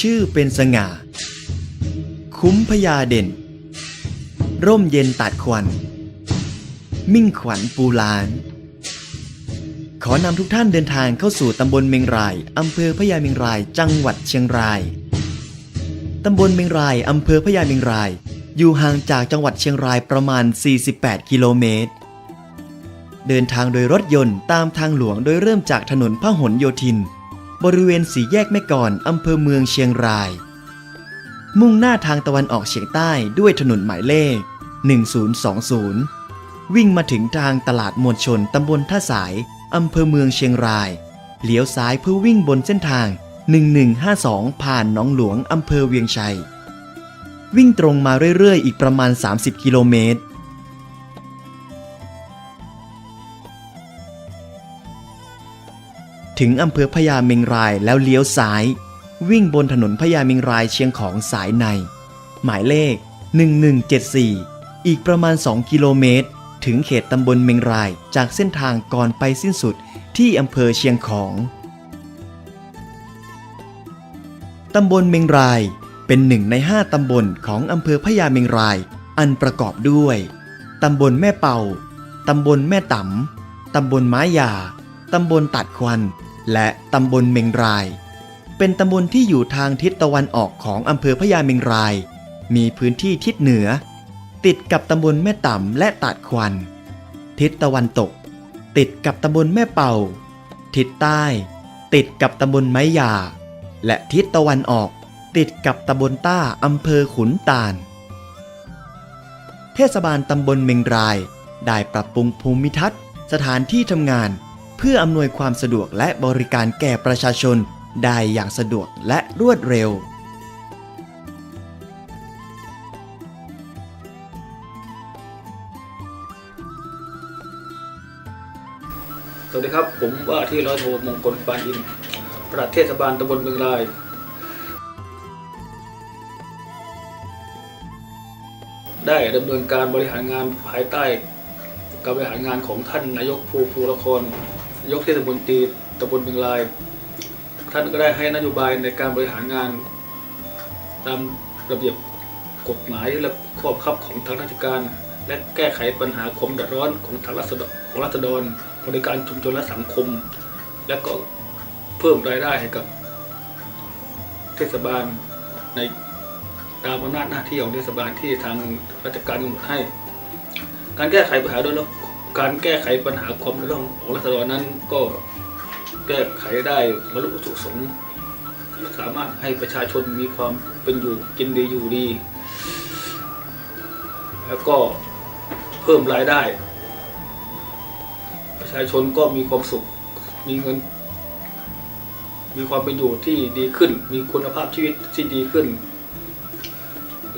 ชื่อเป็นสง่า คุ้มพญาเด่น ร่มเย็นตัดควัน มิ่งขวัญปูลาน ขอนำทุกท่านเดินทางเข้าสู่ตำบลเมงรายอำเภอพญาเมงราย จังหวัดเชียงราย ตำบลเมงรายอำเภอพญาเมงราย อยู่ห่างจากจังหวัดเชียงรายประมาณ 48 กิโลเมตร เดินทางโดยรถยนต์ตามทางหลวงโดยเริ่มจากถนนพหลโยธิน บริเวณสีแยกแม่กลอนอำเภอเมืองเชียงราย มุ่งหน้าทางตะวันออกเฉียงใต้ด้วยถนนหมายเลข 1020 วิ่งมาถึงทางตลาดมวลชนตำบลท่าสายอำเภอเมืองเชียงราย เลี้ยวซ้ายเพื่อวิ่งบนเส้นทาง 1152 ผ่านหนองหลวงอำเภอเวียงชัย วิ่งตรงมาเรื่อยๆ อีกประมาณ 30 กิโลเมตร ถึงอำเภอพญาเมงรายแล้วเลี้ยวซ้าย วิ่งบนถนนพญาเมงรายเชียงของสายใน หมายเลข 1174 อีกประมาณ 2 กิโลเมตร ถึงเขตตำบลเมงรายจากเส้นทางก่อนไปสิ้นสุดที่อำเภอเชียงของ ตำบลเมงราย เป็นหนึ่งในห้าตำบลของอำเภอพญาเมงราย อันประกอบด้วย ตำบลแม่เป่า ตำบลแม่ตำ ตำบลไม้ยา ตำบลตัดควัน และตำบลเมงราย เป็นตำบลที่อยู่ทางทิศตะวันออกของอำเภอพญาเมงราย มีพื้นที่ทิศเหนือ ติดกับตำบลแม่ต่ำและตัดควัน ทิศตะวันตก ติดกับตำบลแม่เป่า ทิศใต้ ติดกับตำบลไม้ยา และทิศตะวันออก ติดกับตำบลต้าอำเภอขุนตาล เทศบาลตำบลเมงราย ได้ปรับปรุงภูมิทัศน์ สถานที่ทำงาน เพื่ออำนวยความสะดวกและบริการแก่ประชาชนได้อย่างสะดวกและรวดเร็ว สวัสดีครับ ผมว่าที่ร้อยโทมงคลปานอินทร์ปลัดเทศบาลตำบลเมืองราย ได้ดำเนินการบริหารงานภายใต้ การบริหารงานของท่านนายกภูภูละครนายกเทศมนตรีตำบลเมืองราย ท่านก็ได้ให้นโยบายในการบริหารงาน ตามระเบียบกฎหมายและข้อบังคับของทางราชการ และแก้ไขปัญหาความเดือดร้อนของทางรัษฎรของรัษฎรบริการชุมชนและสังคม และก็เพิ่มรายได้ให้กับเทศบาลใน ตามอำนาจหน้าที่ของเทศบาลที่ทางราชการกำหนดให้ การแก้ไขปัญหาด้วยการแก้ไขปัญหาความเดือดร้อนของรัษฎรนั้นก็แก้ไขได้บรรลุวัตถุประสงสามารถให้ประชาชนมีความเป็นอยู่กินดีอยู่ดี แล้วก็เพิ่มรายได้ ประชาชนก็มีความสุขมีเงิน มีความเป็นอยู่ที่ดีขึ้น มีคุณภาพชีวิตที่ดีขึ้น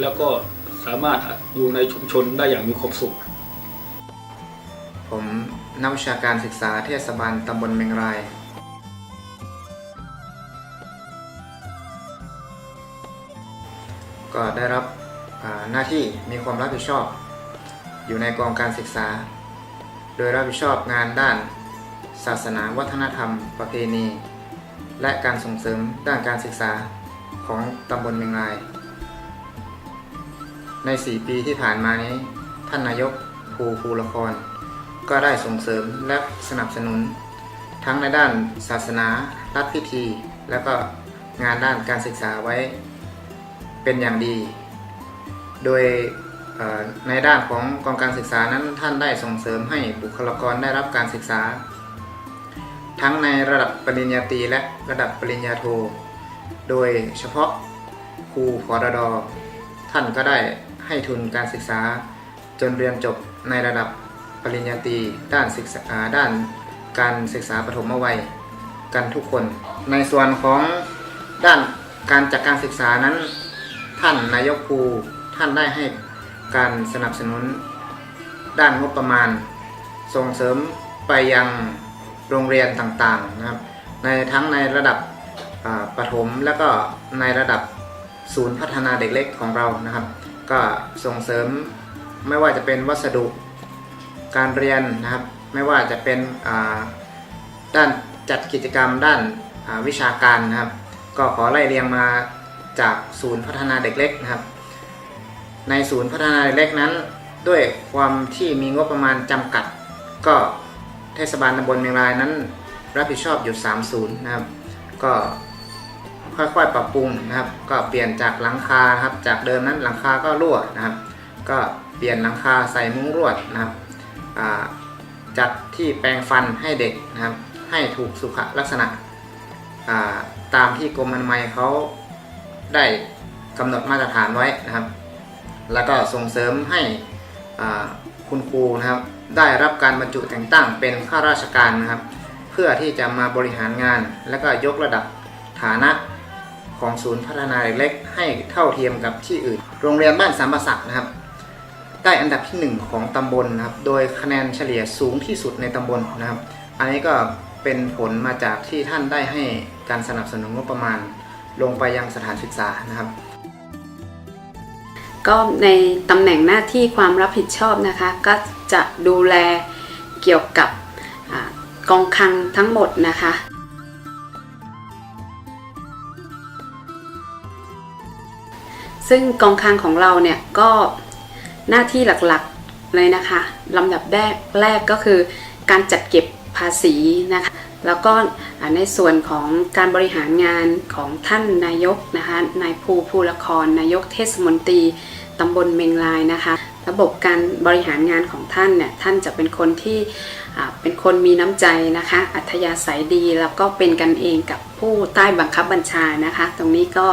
แล้วก็สามารถอยู่ในชุมชนได้อย่างมีความสุข ผมนักวิชาการศึกษาเทศบาลตำบลเมงรายก็ได้รับหน้าที่มีความรับผิดชอบ อยู่ในกองการศึกษา โดยรับผิดชอบงานด้าน ศาสนาวัฒนธรรม ประเพณี และการส่งเสริมด้านการศึกษาของตำบลเมงราย ใน 4 ปีที่ผ่านมานี้ ท่านนายกภูภูละคร ก็ได้ส่งเสริมและสนับสนุน ทั้งในด้านศาสนา รัฐพิธี และก็งานด้านการศึกษาไว้เป็นอย่างดี โดยในด้านของกองการศึกษานั้นท่านได้ส่งเสริมให้บุคลากรได้รับการศึกษา ทั้งในระดับปริญญาตรีและระดับปริญญาโท โดยเฉพาะครูพอรดท่านก็ได้ ให้ทุนการศึกษา จนเรียนจบในระดับปริญญาตรีด้านศึกษาด้านการศึกษาปฐมวัยกันทุกคน ในส่วนของด้านการจัดการศึกษานั้น ท่านนายกภูท่านได้ให้การสนับสนุน ด้านงบประมาณ ส่งเสริมไปยังโรงเรียนต่างๆนะครับในทั้งในระดับประถมและก็ในระดับศูนย์พัฒนาเด็กเล็กของเรานะครับ ก็ส่งเสริมไม่ว่าจะเป็นวัสดุการเรียนนะครับ ไม่ว่าจะเป็นด้านจัดกิจกรรมด้านาวิชาการนะครับ ก็ขอไล่เรียงมาจากศูนย์พัฒนาเด็กเล็กนะครับ ในศูนย์พัฒนาเด็กเล็กนั้น ด้วยความที่มีงบประมาณจำกัด ก็เทศบาลตำบลเมียงรายนั้น รับผิดชอบอยู่3ศูนย์นะครับ ก็ ค่อยๆ ปรับปรุงนะครับ ก็เปลี่ยนจากหลังคาครับ จากเดิมนั้นหลังคาก็รั่วนะครับ ก็เปลี่ยนหลังคาใส่มุ้งลวดนะครับจัดที่แปรงฟันให้เด็กนะครับ ให้ถูกสุขลักษณะาตามที่กรมอนามัยเขาได้กำหนดมาตรฐานไว้นะครับ แล้วก็ส่งเสริมให้คุณครูนะครับ ได้รับการบรรจุแต่งตั้งเป็นข้าราชการนะครับ เพื่อที่จะมาบริหารงาน และก็ยกระดับฐานะ ของศูนย์พัฒนาเด็กเล็กให้เท่าเทียมกับที่อื่น โรงเรียนบ้านสามประสักนะครับได้อันดับที่ 1 ของตำบลนะครับ โดยคะแนนเฉลี่ยสูงที่สุดในตำบลนะครับ อันนี้ก็เป็นผลมาจากที่ท่านได้ให้การสนับสนุนงบประมาณ ลงไปยังสถานศึกษานะครับ ก็ในตำแหน่งหน้าที่ความรับผิดชอบนะคะ ก็จะดูแลเกี่ยวกับอกองคลังทั้งหมดนะคะ ซึ่งกองคลังของเราเนี่ยก็หน้าที่หลักๆเลยนะคะลำดับแรกแรกก็คือการจัดเก็บภาษีนะคะแล้วก็ในส่วนของการบริหารงานของท่านนายกนะคะนายภูภูละครนายกเทศมนตรีตำบลเมงลายนะคะ ระบบการบริหารงานของท่านเนี่ยท่านจะเป็นคนที่เป็นคนมีน้ำใจนะคะ อัธยาศัยดีแล้วก็เป็นกันเองกับผู้ใต้บังคับบัญชานะคะ ตรงนี้ก็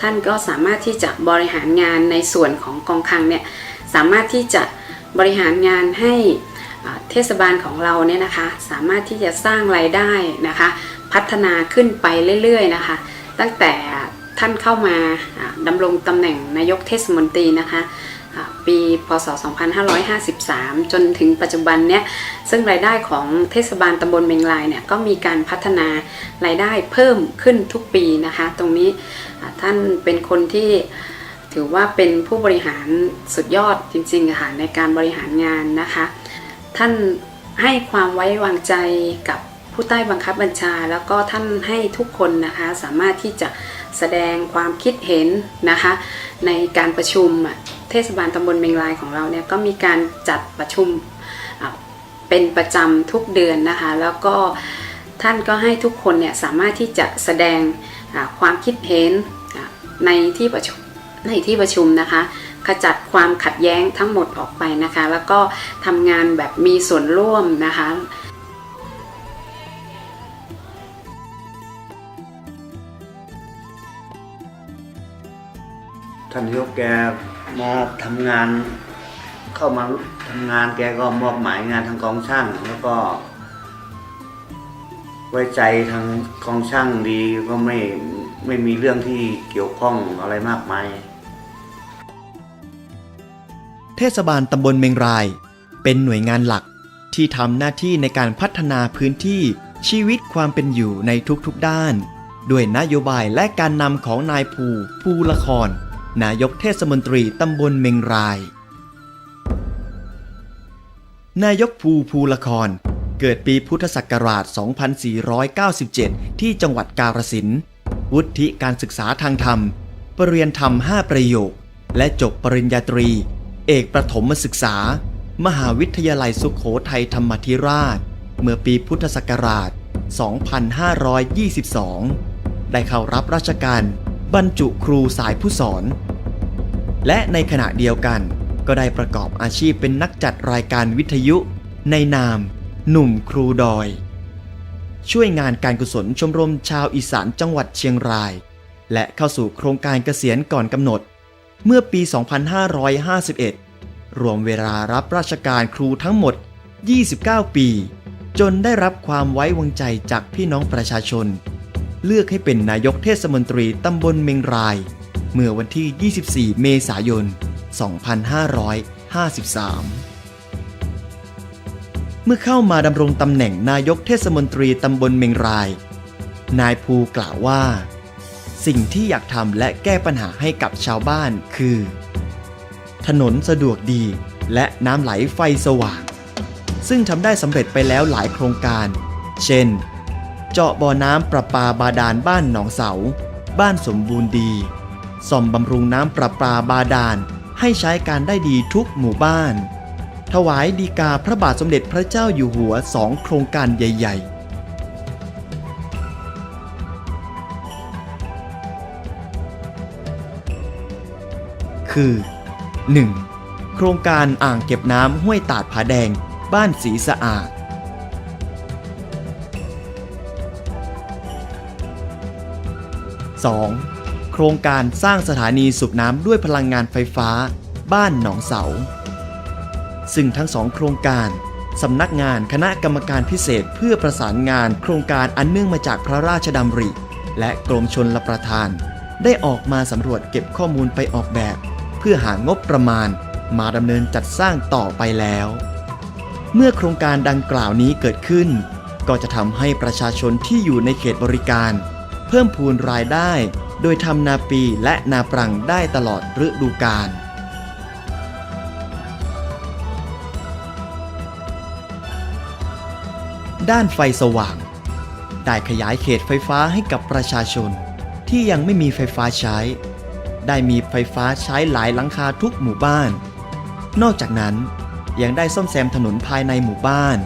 ท่านก็สามารถที่จะบริหารงานในส่วนของกองคลังเนี่ยสามารถที่จะบริหารงานให้เทศบาลของเราเนี่ยนะคะสามารถที่จะสร้างรายได้นะคะ พัฒนาขึ้นไปเรื่อยๆนะคะ ตั้งแต่ท่านเข้ามาดำรงตำแหน่งนายกเทศมนตรีนะคะ ปี พศ 2553 จนถึงปัจจุบันเนี่ยซึ่งรายได้ของเทศบาลตำบลเมงลายเนี่ยก็มีการพัฒนารายได้เพิ่มขึ้นทุกปีนะคะ ตรงนี้ท่านเป็นคนที่ถือว่าเป็นผู้บริหารสุดยอดจริงๆค่ะในการบริหารงานนะคะ ท่านให้ความไว้วางใจกับผู้ใต้บังคับบัญชา แล้วก็ท่านให้ทุกคนนะคะสามารถที่จะแสดงความคิดเห็นนะคะ ในการประชุมอะ เทศบาลตำบลเมงรายของเราเนี่ยก็มีการจัดประชุมเป็นประจำทุกเดือนนะคะ แล้วก็ท่านก็ให้ทุกคนเนี่ยสามารถที่จะแสดงความคิดเห็นในที่ประชุมในที่ประชุมนะคะ ขจัดความขัดแย้งทั้งหมดออกไปนะคะ แล้วก็ทำงานแบบมีส่วนร่วมนะคะท่านนายกแก มาทำงาน เข้ามาทำงานแกก็มอบหมายงานทางกองช่างแล้วก็ ไว้ใจทางกองช่างดีก็ไม่ไม่มีเรื่องที่เกี่ยวข้องอะไรมากมาย เทศบาลตำบลเมงราย เป็นหน่วยงานหลักที่ทำหน้าที่ในการพัฒนาพื้นที่ชีวิตความเป็นอยู่ในทุกๆด้าน ด้วยนโยบายและการนำของนายภูภูละคร นายกเทศมนตรีตำบลเมงราย นายกภูภูละคร เกิดปีพุทธศักราช 2497 ที่จังหวัดกาฬสินวุฒิการศึกษาทางธรรม ปรริญญาธรรม 5 ประโยค และจบปริญญาตรี เอกประถมศึกษา มหาวิทยาลัยสุขโขทัยธรรมธิราช เมื่อปีพุทธศักราช 2522 ได้เข้ารับราชการ บรรจุครูสายผู้สอน และในขณะเดียวกันก็ได้ประกอบอาชีพเป็นนักจัดรายการวิทยุ ในนาม หนุ่มครูดอย ช่วยงานการกุศลชมรมชาวอีสานจังหวัดเชียงราย และเข้าสู่โครงการเกษียณก่อนกำหนด เมื่อปี 2551 รวมเวลารับราชการครูทั้งหมด 29 ปี จนได้รับความไว้วางใจจากพี่น้องประชาชน เลือกให้เป็นนายกเทศมนตรีตำบลเมงราย เมื่อวันที่ 24 เมษายน 2553 เมื่อเข้ามาดำรงตำแหน่งนายกเทศมนตรีตำบลเมงราย นายภูกล่าวว่า สิ่งที่อยากทำและแก้ปัญหาให้กับชาวบ้านคือ ถนนสะดวกดีและน้ำไหลไฟสว่าง ซึ่งทำได้สำเร็จไปแล้วหลายโครงการ เช่น เจาะบ่อน้ำประปาบาดาลบ้านหนองเสา บ้านสมบูรณ์ดี ซ่อมบำรุงน้ำประปาบาดาลให้ใช้การได้ดีทุกหมู่บ้าน ถวายดีกาพระบาทสมเด็จพระเจ้าอยู่หัวสองโครงการใหญ่ ๆคือ 1. โครงการอ่างเก็บน้ำห้วยตาดผาแดง บ้านสีสะอาด 2. โครงการสร้างสถานีสูบน้ำด้วยพลังงานไฟฟ้า บ้านหนองเสา ซึ่งทั้งสองโครงการสำนักงานคณะกรรมการพิเศษเพื่อประสานงานโครงการอันเนื่องมาจากพระราชดำริ และกรมชนรประทาน ได้ออกมาสำรวจเก็บข้อมูลไปออกแบบ เพื่อหางบประมาณมาดำเนินจัดสร้างต่อไปแล้ว เมื่อโครงการดังกล่าวนี้เกิดขึ้น ก็จะทำให้ประชาชนที่อยู่ในเขตบริการ เพิ่มพูนรายได้ โดยทำนาปีและนาปรังได้ตลอดฤดูกาลด้านไฟสว่าง ได้ขยายเขตไฟฟ้าให้กับประชาชน ที่ยังไม่มีไฟฟ้าใช้ ได้มีไฟฟ้าใช้หลายหลังคาทุกหมู่บ้าน นอกจากนั้นยังได้ซ่อมแซมถนนภายในหมู่บ้าน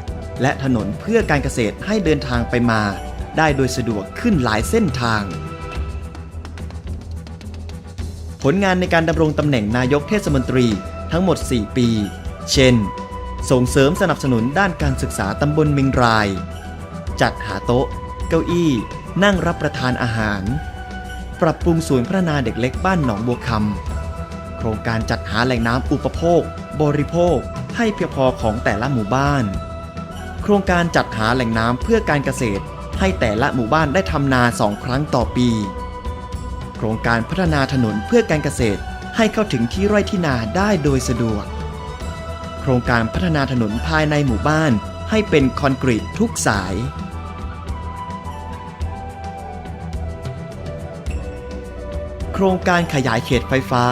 และถนนเพื่อการเกษตรให้เดินทางไปมา ได้โดยสะดวกขึ้นหลายเส้นทาง ผลงานในการดำรงตำแหน่งนายกเทศมนตรีทั้งหมด 4 ปี เช่น ส่งเสริมสนับสนุนด้านการศึกษาตำบลเมงราย จัดหาโต๊ะ เก้าอี้ นั่งรับประทานอาหาร ปรับปรุงศูนย์พัฒนาเด็กเล็กบ้านหนองบัวคำโครงการจัดหาแหล่งน้ำอุปโภค บริโภค ให้เพียงพอของแต่ละหมู่บ้าน โครงการจัดหาแหล่งน้ำเพื่อการเกษตร ให้แต่ละหมู่บ้านได้ทำนาสองครั้งต่อปี โครงการพัฒนาถนนเพื่อการเกษตรให้เข้าถึงที่ไร่ที่นาได้โดยสะดวก โครงการพัฒนาถนนภายในหมู่บ้านให้เป็นคอนกรีตทุกสาย โครงการขยายเขตไฟฟ้า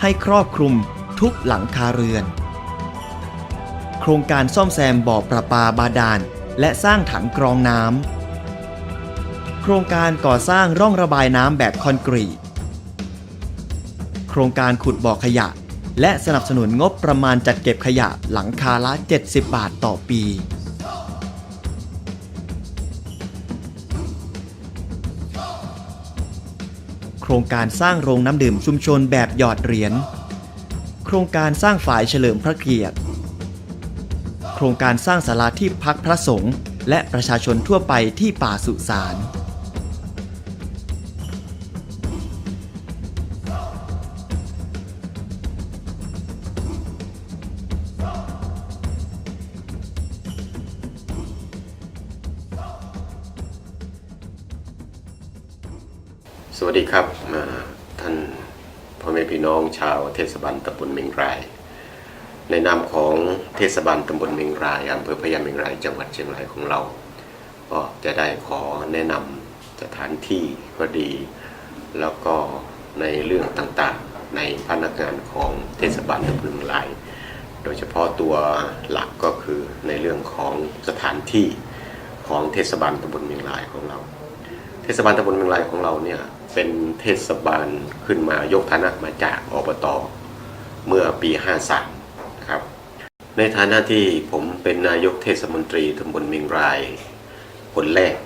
ให้ครอบคลุมทุกหลังคาเรือน โครงการซ่อมแซมบ่อประปาบาดาลและสร้างถังกรองน้ำ โครงการก่อสร้างร่องระบายน้ำแบบคอนกรีต โครงการขุดบ่อขยะ และสนับสนุนงบประมาณจัดเก็บขยะหลังคาละ 70 บาทต่อปี โครงการสร้างโรงน้ำดื่มชุมชนแบบหยอดเหรียญ โครงการสร้างฝ่ายเฉลิมพระเกียรติ โครงการสร้างศาลาที่พักพระสงฆ์และประชาชนทั่วไปที่ป่าสุสาน พี่น้องชาวเทศบาลตำบลเมงราย ในนามของเทศบาลตำบลเมงรายอำเภอพญาเมงรายจังหวัดเชียงรายของเรา ก็จะได้ขอแนะนำสถานที่ก็ดี แล้วก็ในเรื่องต่างๆในพนักงานของเทศบาลตำบลเมงราย โดยเฉพาะตัวหลักก็คือในเรื่องของสถานที่ของเทศบาลตำบลเมงรายของเรา เทศบาลตำบลเมืองลายของเราเนี่ย เป็นเทศบาลขึ้นมายกฐานะมาจากอบตเมื่อปี 53นะครับ ในฐานะที่ผมเป็นนายกเทศมนตรีตำบลเมงรายคนแรก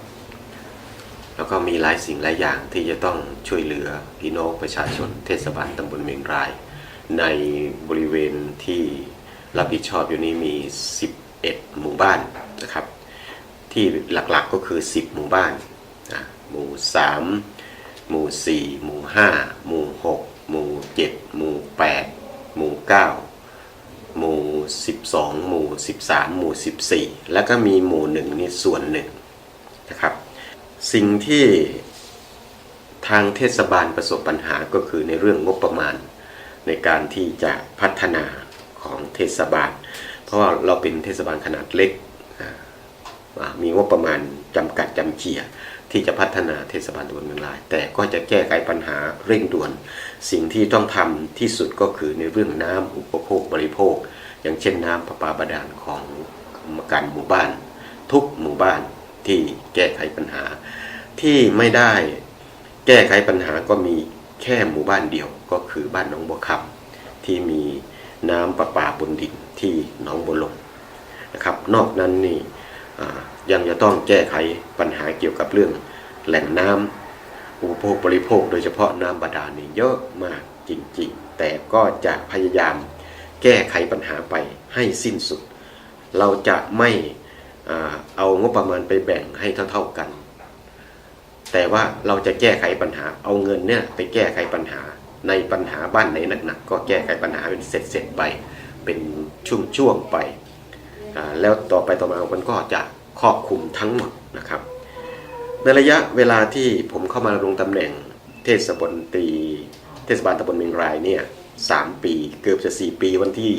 แล้วก็มีหลายสิ่งหลายอย่างที่จะต้องช่วยเหลือพี่น้องประชาชนเทศบาลตำบลเมงราย ในบริเวณที่รับผิดชอบอยู่นี้มี 11 หมู่บ้านนะครับ ที่หลักๆก็คือ 10 หมู่บ้านหมู่ 3 หมู่ 4 หมู่ 5 หมู่ 6 หมู่ 7 หมู่ 8 หมู่ 9 หมู่ 12 หมู่ 13 หมู่ 14 แล้วก็มีหมู่หนึ่งนี่ส่วนหนึ่งนะครับ สิ่งที่ทางเทศบาลประสบปัญหาก็คือในเรื่องงบประมาณในการที่จะพัฒนาของเทศบาล เพราะว่าเราเป็นเทศบาลขนาดเล็ก มีงบประมาณจำกัดจำเจีย ที่จะพัฒนาเทศบาลตำบลเมืองลาย แต่ก็จะแก้ไขปัญหาเร่งด่วน สิ่งที่ต้องทำที่สุดก็คือในเรื่องน้ำอุปโภคบริโภค อย่างเช่นน้ำประปาบาดาลของกรรมการหมู่บ้าน ทุกหมู่บ้านที่แก้ไขปัญหา ที่ไม่ได้แก้ไขปัญหาก็มีแค่หมู่บ้านเดียวก็คือบ้านหนองบัวคำที่มีน้ำประปาบนดินที่หนองบัวลงนะครับ นอกนั้นนี่ ยังจะต้องแก้ไขปัญหาเกี่ยวกับเรื่องแหล่งน้ำอุปโภคบริโภค โดยเฉพาะน้ำบาดาลนี่เยอะมากจริง ๆ แต่ก็จะพยายามแก้ไขปัญหาไปให้สิ้นสุด เราจะไม่เอางบประมาณไปแบ่งให้เท่าๆกัน แต่ว่าเราจะแก้ไขปัญหา เอาเงินเนี่ยไปแก้ไขปัญหาในปัญหาบ้านไหนหนักๆก็แก้ไขปัญหาเป็นเสร็จๆไป เป็นช่วงๆไป แล้วต่อไปต่อมามันก็จะ ครอบคลุมทั้งหมดนะครับ ในระยะเวลาที่ผมเข้ามาลงตำแหน่งเทศบาลตรีเทศบาลตำบลเมียงรายเนี่ยสามปีเกือบจะ4ปีวันที่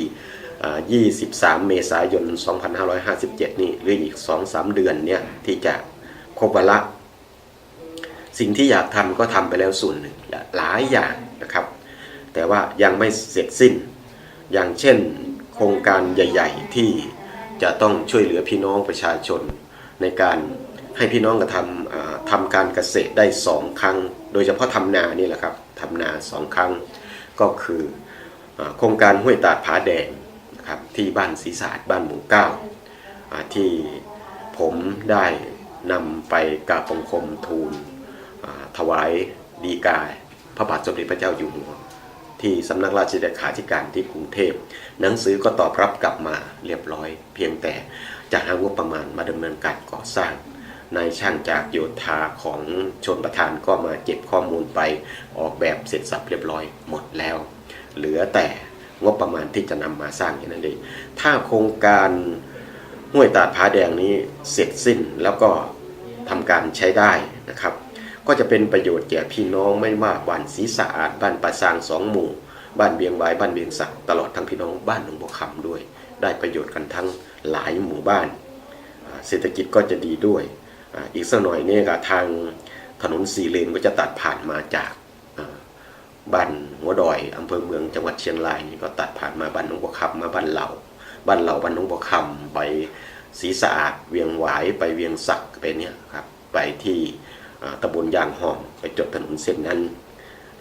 อ่า23 เมษายน 2557 นี่หรืออีก 2-3 เดือนเนี่ยที่จะครบวาระสิ่งที่อยากทำก็ทำไปแล้วส่วนหนึ่งหลายอย่างนะครับ แต่ว่ายังไม่เสร็จสิ้น อย่างเช่นโครงการใหญ่ ๆ ที่ จะต้องช่วยเหลือพี่น้องประชาชน ในการให้พี่น้องกระทำทำการเกษตรได้สองครั้ง โดยเฉพาะทำนานี่แหละครับทำนาสองครั้ง ก็คืออโครงการห้วยตาดผาแดงนะครับที่บ้านศรีสาดบ้านหมู่เก้าที่ผมได้นำไปกราบบังคมทูลถวายดีกา พระบาทสมเด็จพระเจ้าอยู่หัว ที่สำนักราชเลขาธิการที่กรุงเทพ หนังสือก็ตอบรับกลับมาเรียบร้อย เพียงแต่จะหางบประมาณมาดำเนินการก่อสร้างนายช่างจากโยธาของชนประธานก็มาเก็บข้อมูลไปออกแบบเสร็จสับเรียบร้อยหมดแล้ว เหลือแต่งบประมาณที่จะนำมาสร้างอย่างนั้นเองถ้าโครงการห้วยตาดผาแดงนี้เสร็จสิ้นแล้วก็ทำการใช้ได้นะครับ ก็จะเป็นประโยชน์แก่พี่น้องไม่ว่าบ้านศรีสะอาดบ้านปราซางสองหมู่ บ้านเบียงไว้บ้านเบียงสักตลอดทั้งพี่น้องบ้านหนองบัวคำด้วย ได้ประโยชน์กันทั้งหลายหมู่บ้าน เศรษฐกิจก็จะดีด้วย อีกสักหน่อยนี่ก็ทางถนนสี่เลนก็จะตัดผ่านมาจากบ้านหัวดอยอำเภอเมืองจังหวัดเชียงรายนี่ก็ตัดผ่านมาบ้านหนองบัวคำมาบ้านเหล่าบ้านเหล่าบ้านหนองบัวคำไปศรีสะอาดเวียงหวายไปเวียงสักไปเนี่ยครับไปที่ ตำบลยางหอมไปจบถนนเส้นนั้น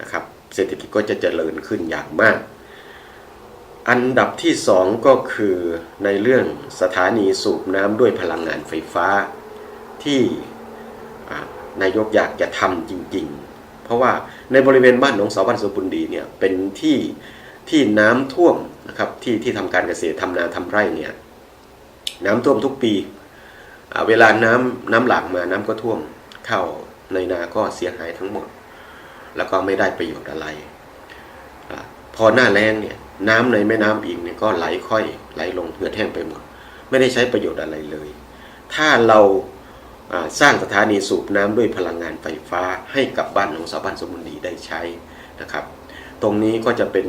นะครับ เศรษฐกิจก็จะเจริญขึ้นอย่างมาก อันดับที่สองก็คือในเรื่องสถานีสูบน้ำด้วยพลังงานไฟฟ้า ที่นายกอยากจะทำจริง ๆ เพราะว่าในบริเวณบ้านหนองสาวบ้านสมบุญดีเนี่ยเป็นที่ที่น้ำท่วมนะครับที่ที่ทำการเกษตรทำนาทำไร่เนี่ยน้ำท่วมทุกปี เวลาน้ำน้ำหลากมาน้ำก็ท่วมเข้า ในนาก็เสียหายทั้งหมด แล้วก็ไม่ได้ประโยชน์อะไร พอหน้าแล้งเนี่ยน้ำในแม่น้ำอิงเนี่ยก็ไหลค่อยไหลลงเหือดแห้งไปหมด ไม่ได้ใช้ประโยชน์อะไรเลย ถ้าเราสร้างสถานีสูบน้ำด้วยพลังงานไฟฟ้าให้กับบ้านของชาวบ้านสมบูรณ์ดีได้ใช้นะครับ ตรงนี้ก็จะเป็น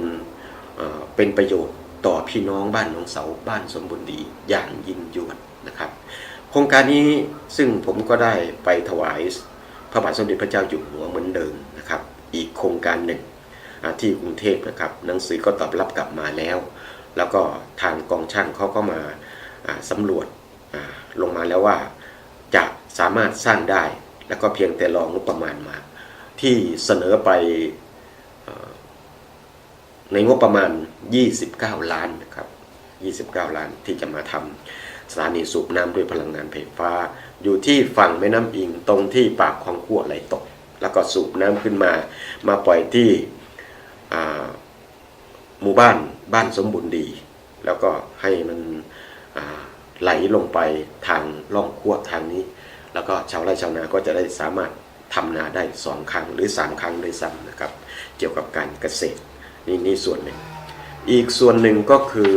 เป็นประโยชน์ต่อพี่น้องบ้านหนองเสาบ้านสมบูรณ์ดีอย่างยิ่งยวดนะครับ โครงการนี้ซึ่งผมก็ได้ไปถวาย พระบาทสมเด็จพระเจ้าอยู่หัวเหมือนเดิมนะครับ อีกโครงการหนึ่งที่กรุงเทพนะครับหนังสือก็ตอบรับกลับมาแล้ว แล้วก็ทางกองช่างเขาก็มาอ่าสำรวจลงมาแล้วว่าจะสามารถสร้างได้แล้วก็เพียงแต่รองงบประมาณมา ที่เสนอไปในงบประมาณ 29 ล้านนะครับ 29 ล้านที่จะมาทำสถานีสูบน้ำด้วยพลังงานไฟฟ้า อยู่ที่ฝั่งแม่น้ำอิงตรงที่ปากคลองขั้วไหลตก แล้วก็สูบน้ำขึ้นมา มาปล่อยที่หมู่บ้านบ้านสมบูรณ์ดี แล้วก็ให้มันไหลลงไปทางล่องขั้วทางนี้ แล้วก็ชาวไร่ชาวนาก็จะได้สามารถทำนาได้สองครั้งหรือสามครั้งด้วยซ้ำนะครับ เกี่ยวกับการเกษตรนี่นี่ส่วนหนึ่ง อีกส่วนหนึ่งก็คือ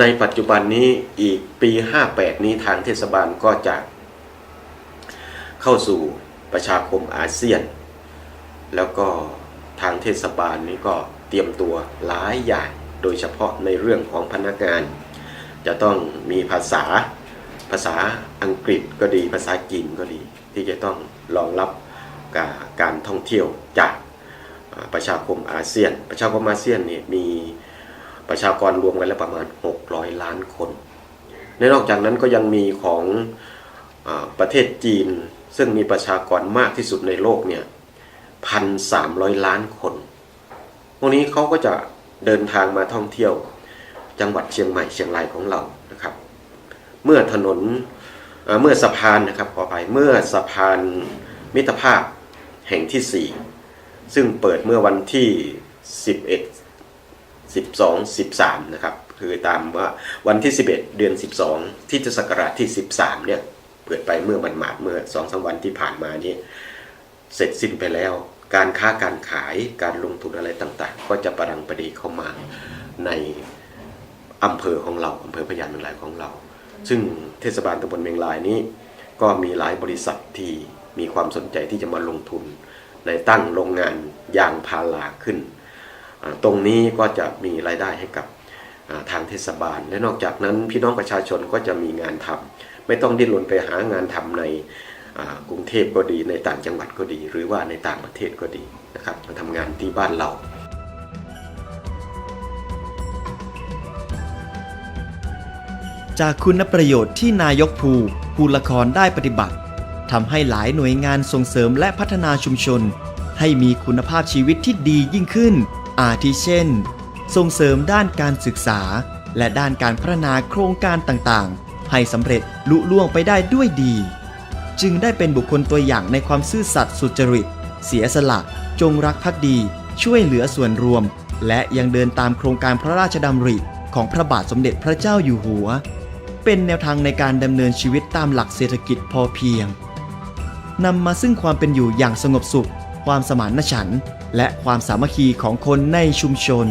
ในปัจจุบันนี้อีกปี 58 นี้ทางเทศบาลก็จะ เข้าสู่ประชาคมอาเซียน แล้วก็ทางเทศบาลนี้ก็เตรียมตัวหลายอย่างโดยเฉพาะในเรื่องของพนักงาน จะต้องมีภาษาภาษาอังกฤษก็ดีภาษาจีนก็ดี ที่จะต้องรองรับกับการท่องเที่ยวจากประชาคมอาเซียน ประชาคมอาเซียนนี่มีประชากรรวมกันแล้วประมาณ 600 ล้านคน ในนอกจากนั้นก็ยังมีของอประเทศจีน ซึ่งมีประชากรมากที่สุดในโลกเนี่ยพันสามร้อยล้านคน พวกนี้เขาก็จะเดินทางมาท่องเที่ยว จังหวัดเชียงใหม่เชียงรายของเรานะครับ เมื่อถนนเมื่อสะพานนะครับขอไปเมื่อสะพานมิตรภาพแห่งที่ 4 ซึ่งเปิดเมื่อวันที่ 11 12 13นะครับคือตามว่าวันที่ 11 เดือน 12 ที่จะศักราชที่ 13เนี่ย เปิดไปเมื่อวันหมาดเมื่อ2องสาวันที่ผ่านมานี้ เสร็จสิ้นไปแล้ว การค้าการขายการลงทุนอะไรต่างๆ ก็จะประดังประดีเข้ามาในอำเภอของเราอำเภอพญานเมืองลายของเรา ซึ่งเทศบาลตำบลเมียงลายนี้ ก็มีหลายบริษัทที่มีความสนใจที่จะมาลงทุน ในตั้งโรงงานยางพาราขึ้น ตรงนี้ก็จะมีรายได้ให้กับทางเทศบาล และนอกจากนั้นพี่น้องประชาชนก็จะมีงานทำ ไม่ต้องดิ้นรนไปหางานทำในกรุงเทพก็ดีในต่างจังหวัดก็ดี หรือว่าในต่างประเทศก็ดีนะครับมาทำงานที่บ้านเราจากคุณประโยชน์ที่นายกภูภูละครได้ปฏิบัติทำให้หลายหน่วยงานส่งเสริมและพัฒนาชุมชน ให้มีคุณภาพชีวิตที่ดียิ่งขึ้น อาทิเช่น ส่งเสริมด้านการศึกษา และด้านการพัฒนาโครงการต่างๆ ให้สำเร็จลุล่วงไปได้ด้วยดี จึงได้เป็นบุคคลตัวอย่างในความซื่อสัตย์สุจริต เสียสละ จงรักภักดี ช่วยเหลือส่วนรวม และยังเดินตามโครงการพระราชดำริของพระบาทสมเด็จพระเจ้าอยู่หัว เป็นแนวทางในการดำเนินชีวิตตามหลักเศรษฐกิจพอเพียงนำมาซึ่งความเป็นอยู่อย่างสงบสุข ความสมานฉันท์และความสามัคคีของคนในชุมชน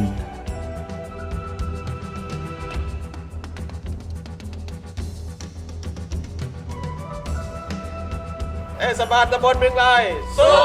ศบาลตำบลเมืองลายสู้